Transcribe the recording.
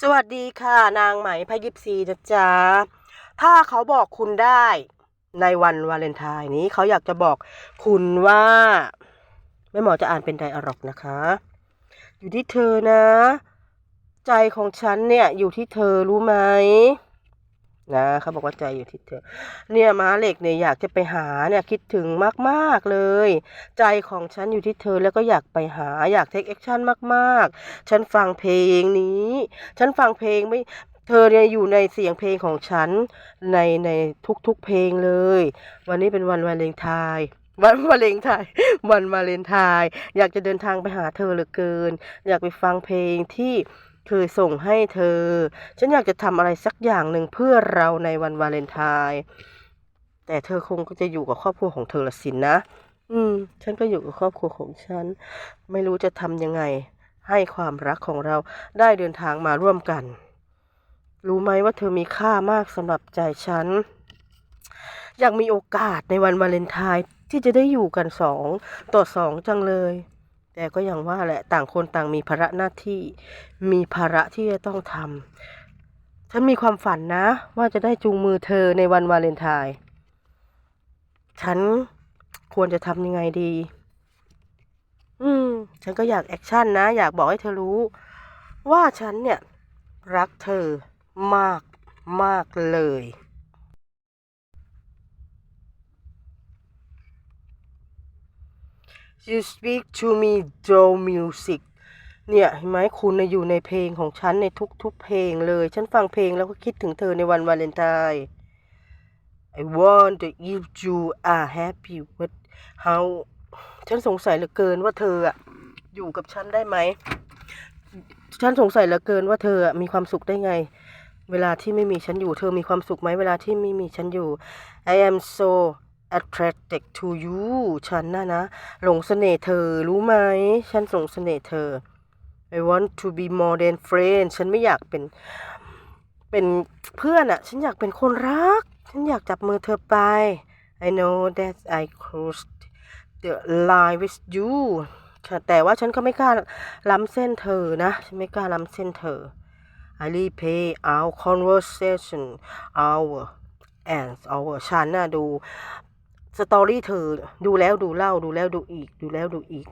สวัสดีค่ะ นางไหมพยิบซีนะจ๊ะถ้าเขาบอกคุณได้ในวันวาเลนไทน์นี้เขาอยากจะบอกคุณว่าแม่หมอจะอ่านเป็นไดอะร็อกนะคะ อยู่ที่เธอนะ ใจของฉันเนี่ยอยู่ที่เธอรู้ไหม นะเขาบอกว่าใจอยู่ที่เธอ เนี่ยม้าเหล็กเนี่ยอยากจะไปหาเนี่ยคิดถึงมากๆเลย ใจของฉันอยู่ที่เธอแล้วก็อยากไปหาอยากเทคแอคชั่นมากๆ ฉันฟังเพลงนี้ ฉันฟังเพลงไม่เธอเนี่ยอยู่ในเสียงเพลงของฉันในในทุกๆเพลงเลย วันนี้เป็นวันวาเลนไทน์วันวาเลนไทน์วันวาเลนไทน์อยากจะเดินทางไปหาเธอเหลือเกิน อยากไปฟังเพลงที่ เคยส่งให้เธอ ฉันอยากจะทำอะไรสักอย่างหนึ่งเพื่อเราในวันวาเลนไทน์แต่เธอคงก็จะอยู่กับครอบครัวของเธอละสินนะ อืม ฉันก็อยู่กับครอบครัวของฉัน ไม่รู้จะทำยังไง ให้ความรักของเราได้เดินทางมาร่วมกัน รู้ไหมว่าเธอมีค่ามากสำหรับใจฉัน อยากมีโอกาสในวันวาเลนไทน์ที่จะได้อยู่กันสองต่อสองจังเลย แต่ก็อย่างว่าแหละต่างคนต่างมีภาระหน้าที่ มีภาระที่จะต้องทำฉันมีความฝันนะ ว่าจะได้จูงมือเธอในวันวาเลนไทน์ฉันควรจะทำยังไงดี อืม ฉันก็อยากแอคชั่นนะ อยากบอกให้เธอรู้ ว่าฉันเนี่ย รักเธอมากมากเลย You speak to me through music เนี่ยเห็นไหมคุณอยู่ในเพลงของฉันในทุกๆเพลงเลย ฉันฟังเพลงแล้วก็คิดถึงเธอในวันวาเลนไทน์ I wonder if you are happy with how ฉันสงสัยเหลือเกินว่าเธออะอยู่กับฉันได้ไหม ฉันสงสัยเหลือเกินว่าเธออะมีความสุขได้ไง เวลาที่ไม่มีฉันอยู่ เธอมีความสุขไหมเวลาที่ไม่มีฉันอยู่ I am so attracted to you ฉันน่ะนะ หลงเสน่ห์เธอ รู้ไหม ฉันหลงเสน่ห์เธอ I want to be more than friend ฉันไม่อยากเป็น เป็นเพื่อนอะฉันอยากเป็นคนรัก ฉันอยากจับมือเธอไป I know that I crossed the line with you แต่ว่าฉันก็ไม่กล้าล้ำเส้นเธอนะ ฉันไม่กล้าล้ำเส้นเธอ I replay our conversation our and our ฉันน่ะดู สตอรี่เธอดูแล้วดูเล่าดูแล้วดูอีก ดูแล้วดูอีก